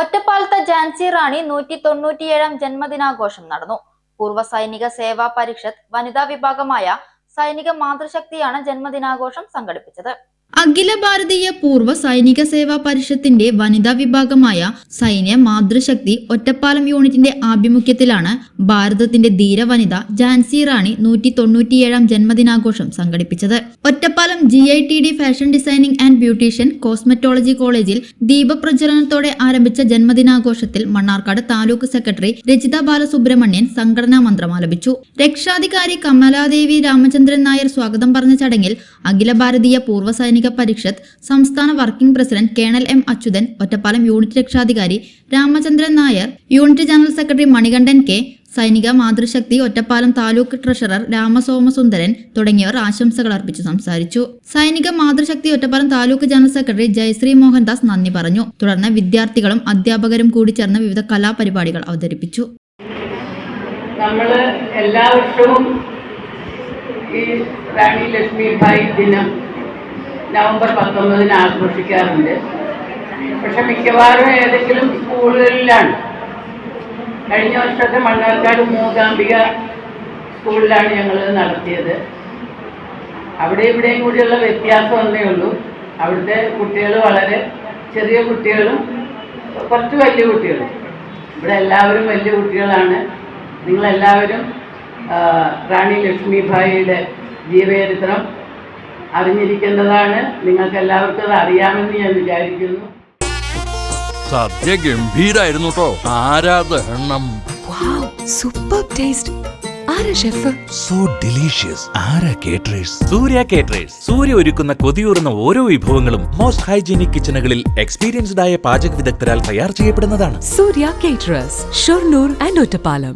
ഒറ്റപ്പാലത്തെ ജാൻസി റാണി നൂറ്റി തൊണ്ണൂറ്റിയേഴാം ജന്മദിനാഘോഷം നടന്നു. പൂർവ സൈനിക സേവാ പരിഷത്ത് വനിതാ വിഭാഗമായ സൈനിക മാതൃശക്തിയാണ് ജന്മദിനാഘോഷം സംഘടിപ്പിച്ചത്. അഖില ഭാരതീയ പൂർവ സൈനിക സേവാ പരിഷത്തിന്റെ വനിതാ വിഭാഗമായ സൈന്യ മാതൃശക്തി ഒറ്റപ്പാലം യൂണിറ്റിന്റെ ആഭിമുഖ്യത്തിലാണ് ഭാരതത്തിന്റെ ധീര വനിത ജാൻസി റാണി നൂറ്റി തൊണ്ണൂറ്റിയേഴാം ജന്മദിനാഘോഷം സംഘടിപ്പിച്ചത്. Ottapalam G I T D fashion designing and beautician cosmetology കോളേജിൽ ദീപപ്രജ്വലനത്തോടെ ആരംഭിച്ച ജന്മദിനാഘോഷത്തിൽ മണ്ണാർക്കാട് താലൂക്ക് സെക്രട്ടറി രചിത ബാലസുബ്രഹ്മണ്യൻ സംഘടനാ മന്ത്രം ആലപിച്ചു. രക്ഷാധികാരി കമലാദേവി രാമചന്ദ്രൻ നായർ സ്വാഗതം പറഞ്ഞ ചടങ്ങിൽ അഖില ഭാരതീയ പൂർവ സൈനിക പരിഷത്ത് സംസ്ഥാന working president colonel M Achuthan Ottapalam unit രക്ഷാധികാരി Ramachandran Nair unit general secretary Manikandan K Sainika Matrushakti Ottapalam taluk treasurer Ramasomasundaran തുടങ്ങിയവർ ആശംസകൾ അർപ്പിച്ചു സംസാരിച്ചു. സൈനിക മാതൃശക്തി ഒറ്റപ്പാലം താലൂക്ക് ജനറൽ സെക്രട്ടറി ജയശ്രീ മോഹൻദാസ് നന്ദി പറഞ്ഞു. തുടർന്ന് വിദ്യാർത്ഥികളും അധ്യാപകരും കൂടി ചേർന്ന് വിവിധ കലാപരിപാടികൾ അവതരിപ്പിച്ചു. നമ്മൾ എല്ലാ വർഷവും ഈ റാണി ലക്ഷ്മിഭായ് ദിനം നവംബർ പത്തൊമ്പതിന് ആഘോഷിക്കാറുണ്ട്. പക്ഷെ മിക്കവാറും ഏതെങ്കിലും സ്കൂളുകളിലാണ്. കഴിഞ്ഞ വർഷത്തെ മണ്ണാർക്കാട് മൂകാംബിക സ്കൂളിലാണ് ഞങ്ങൾ നടത്തിയത്. അവിടെ ഇവിടെയും കൂടിയുള്ള വ്യത്യാസം ഒന്നേ ഉള്ളൂ. അവിടുത്തെ കുട്ടികൾ വളരെ ചെറിയ കുട്ടികളും കുറച്ച് വലിയ കുട്ടികളും. ഇവിടെ എല്ലാവരും വലിയ കുട്ടികളാണ്. നിങ്ങളെല്ലാവരും റാണി ലക്ഷ്മിഭായിയുടെ ജീവചരിത്രം അറിഞ്ഞിരിക്കേണ്ടതാണ്. നിങ്ങൾക്ക് എല്ലാവർക്കും അത് അറിയാമെന്ന് ഞാൻ വിചാരിക്കുന്നു. സദ്യ ഗംഭീരായിരുന്നു കേട്ടോ ആരാധനം സൂപ്പർ ടേസ്റ്റ്. ആരാ ഷെഫ്? So delicious. ആരാ കേറ്ററേഴ്സ് സൂര്യ കേറ്ററേഴ്സ് സൂര്യ ഒരുക്കുന്ന കൊതിയൂറുന്ന ഓരോ വിഭവങ്ങളും മോസ്റ്റ് ഹൈജീനിക് കിച്ചണുകളിൽ എക്സ്പീരിയൻസ്ഡ് ആയ പാചക വിദഗ്ധരാൽ തയ്യാർ ചെയ്യപ്പെടുന്നതാണ്. Surya caterers Shoranur and Ottapalam.